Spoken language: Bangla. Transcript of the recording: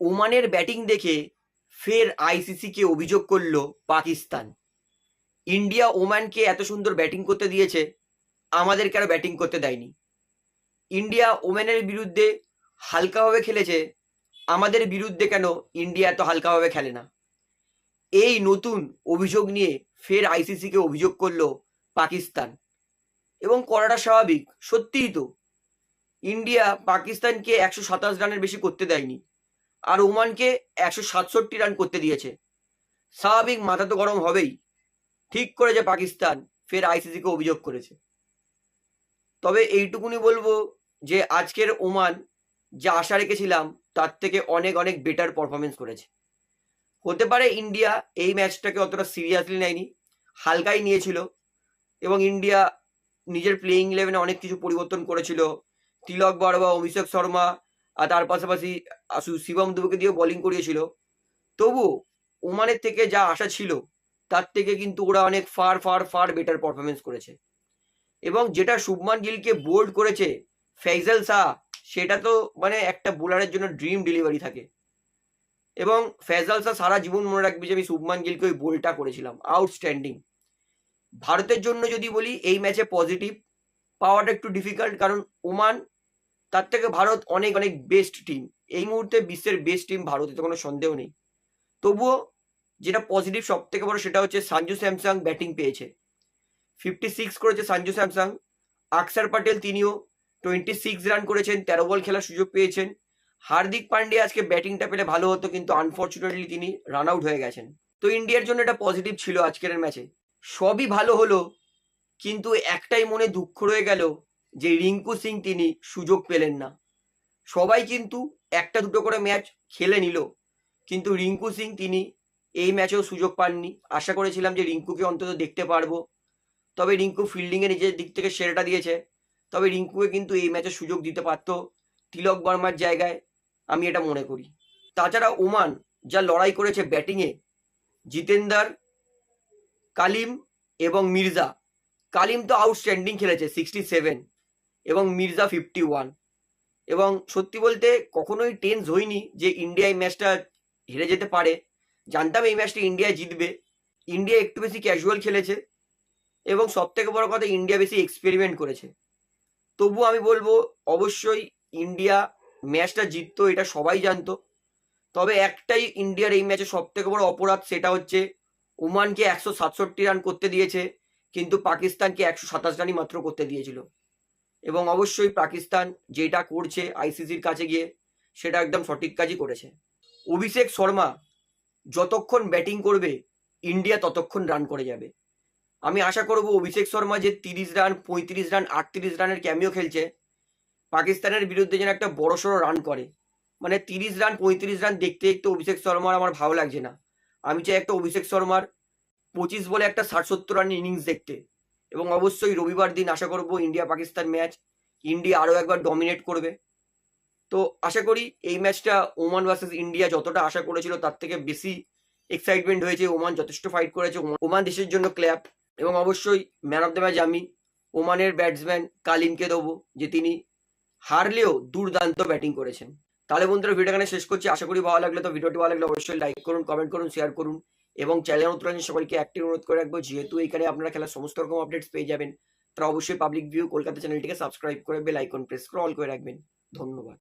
ওমানের ব্যাটিং দেখে ফের আইসিসিকে অভিযোগ করল পাকিস্তান। ইন্ডিয়া ওমানকে এত সুন্দর ব্যাটিং করতে দিয়েছে আমাদের কেন ব্যাটিং করতে দেয়নি। ইন্ডিয়া ওমেনের বিরুদ্ধে হালকাভাবে খেলেছে, আমাদের বিরুদ্ধে কেন ইন্ডিয়া এত হালকাভাবে খেলে না? এই নতুন অভিযোগ নিয়ে ফের আইসিসিকে অভিযোগ করল পাকিস্তান। এবং করাটা স্বাভাবিক, সত্যিই তো। ইন্ডিয়া পাকিস্তানকে একশো সাতাশ রানের বেশি করতে দেয়নি। আর ওমানকে একশো সাতষট্টি রান করতে দিয়েছে। স্বাভাবিক মাথা তো গরম হবেই। ঠিক করেছে পাকিস্তান, ফের আইসিসিকে অভিযোগ করেছে। তবে এইটুকুনি বলব যে, আজকের ওমান যা আশা রেখেছিলাম, তার থেকে অনেক অনেক বেটার পারফরমেন্স করেছে। হতে পারে ইন্ডিয়া এই ম্যাচটাকে অতটা সিরিয়াসলি নেয়নি, হালকাই নিয়েছিল, এবং ইন্ডিয়া নিজের প্লেয়িং ইলেভেনে অনেক কিছু পরিবর্তন করেছিল। তিলক বড়বা অভিষেক শর্মা আর তার পাশাপাশি শিবম দুবেকে দিয়েও বোলিং করিয়েছিল। তবু ওমানের থেকে যা আশা ছিল, তার থেকে কিন্তু ওরা অনেক far far far better performance করেছে। এবং যেটা শুভমান গিলকে বোল্ড করেছে, ফেইজাল শাহ, সেটা তো মানে একটা বোলারের জন্য ড্রিম ডেলিভারি থাকে। এবং ফেজাল শাহ সারা জীবন মনে রাখবে যে আমি শুভমান গিলকে ওই বোলটা করেছিলাম আউটস্ট্যান্ডিং ভারতের জন্য যদি বলি, এই ম্যাচে পজিটিভ পাওয়াটা একটু ডিফিকাল্ট কারণ ওমান তার থেকে ভারত অনেক অনেক বেস্ট টিম এই মুহূর্তে বিশ্বের বেস্ট টিম ভারত, এতে কোনো সন্দেহ নেই। তবুও যেটা পজিটিভ সব থেকে বড় সেটা হচ্ছে সঞ্জু স্যামসাং ব্যাটিং পেয়েছে। ফিফটি সিক্স করেছে সঞ্জু স্যামসাং। আকসার প্যাটেল তিনিও টোয়েন্টি সিক্স রান করেছেন, তেরো বল খেলার সুযোগ পেয়েছেন। হার্দিক পান্ডে আজকে ব্যাটিংটা পেলে ভালো হতো, কিন্তু আনফর্চুনেটলি তিনি রান আউট হয়ে গেছেন। তো ইন্ডিয়ার জন্য এটা পজিটিভ ছিল আজকের ম্যাচে সবই ভালো হলো, কিন্তু একটাই মনে দুঃখ রয়ে গেল যে রিঙ্কু সিং তিনি সুযোগ পেলেন না। সবাই কিন্তু একটা দুটো করে ম্যাচ খেলে নিল, কিন্তু রিঙ্কু সিং তিনি এই ম্যাচেও সুযোগ পাননি। আশা করেছিলাম যে রিঙ্কুকে অন্তত দেখতে পারব। তবে রিঙ্কু ফিল্ডিংয়ে নিজের দিক থেকে সেরাটা দিয়েছে। তবে রিঙ্কুকে কিন্তু এই ম্যাচে সুযোগ দিতে পারতো তিলক বর্মার জায়গায়, আমি এটা মনে করি। তাছাড়া ওমান, যা লড়াই করেছে ব্যাটিংয়ে জিতেন্দার, কালিম এবং মির্জা। কালিম তো আউটস্ট্যান্ডিং খেলেছে সিক্সটি সেভেন এবং মির্জা ফিফটি ওয়ান এবং সত্যি বলতে কখনোই টেন্স হয়নি যে ইন্ডিয়া এই ম্যাচটা হেরে যেতে পারে। জানতাম এই ম্যাচটা ইন্ডিয়া জিতবে। ইন্ডিয়া একটু বেশি ক্যাজুয়াল খেলেছে এবং সব থেকে বড় কথা ইন্ডিয়া বেশি এক্সপেরিমেন্ট করেছে। তবু আমি বলব, অবশ্যই ইন্ডিয়া ম্যাচটা জিততো, এটা সবাই জানতো। তবে একটাই ইন্ডিয়ার এই ম্যাচে সব থেকে বড় অপরাধ, সেটা হচ্ছে ওমানকে একশো সাতষট্টি রান করতে দিয়েছে, কিন্তু পাকিস্তানকে একশো সাতাশ রানই মাত্র করতে দিয়েছিল। এবং অবশ্যই পাকিস্তান যেটা করছে আইসিসির কাছে গিয়ে, সেটা একদম সঠিক কাজই করেছে। অভিষেক শর্মা যতক্ষণ ব্যাটিং করবে ইন্ডিয়া ততক্ষণ রান করে যাবে। আমি আশা করব অভিষেক শর্মা যে তিরিশ রান পঁয়ত্রিশ রান আটত্রিশ রানের ক্যামিও খেলছে, পাকিস্তানের বিরুদ্ধে যেন একটা বড়সড় রান করে। মানে তিরিশ রান পঁয়ত্রিশ রান দেখতে দেখতে অভিষেক শর্মার আমার ভালো লাগছে না। আমি চাই একটা অভিষেক শর্মার পঁচিশ বলে একটা ষাট সত্তর রানের ইনিংস দেখতে। এবং অবশ্যই রবিবার দিন আশা করব ইন্ডিয়া পাকিস্তান ম্যাচ ইন্ডিয়া আরও একবার ডমিনেট করবে। তো আশা করি এই ম্যাচটা ওমান ভার্সেস ইন্ডিয়া যতটা আশা করেছিল, তার থেকে বেশি এক্সাইটমেন্ট হয়েছে। ওমান যথেষ্ট ফাইট করেছে। ওমান- দেশের জন্য ক্ল্যাপ এবং অবশ্যই ম্যান অফ দ্য ম্যাচ আমি, ওমানের ব্যাটসম্যান কালিমকে দেবো, যে তিনি হারলেও দুর্দান্ত ব্যাটিং করেছেন। তাহলে বন্ধুরা ভিডিও এখানে শেষ করছি। আশা করি ভালো লাগলে তো ভিডিওটি ভালো লাগলে অবশ্যই লাইক করুন কমেন্ট করুন শেয়ার করুন। এবং চ্যানেল নতুন সকলকে অ্যাক্টিভ অনুরোধ করে রাখব। যেহেতু এখানে আপনারা খেলার সমস্ত রকম আপডেটস পেয়ে যাবেন, তারা অবশ্যই পাবলিক ভিউ কলকাতা চ্যানেলটিকে সাবস্ক্রাইব করে বেল আইকন প্রেস করে অল করে রাখবেন। ধন্যবাদ।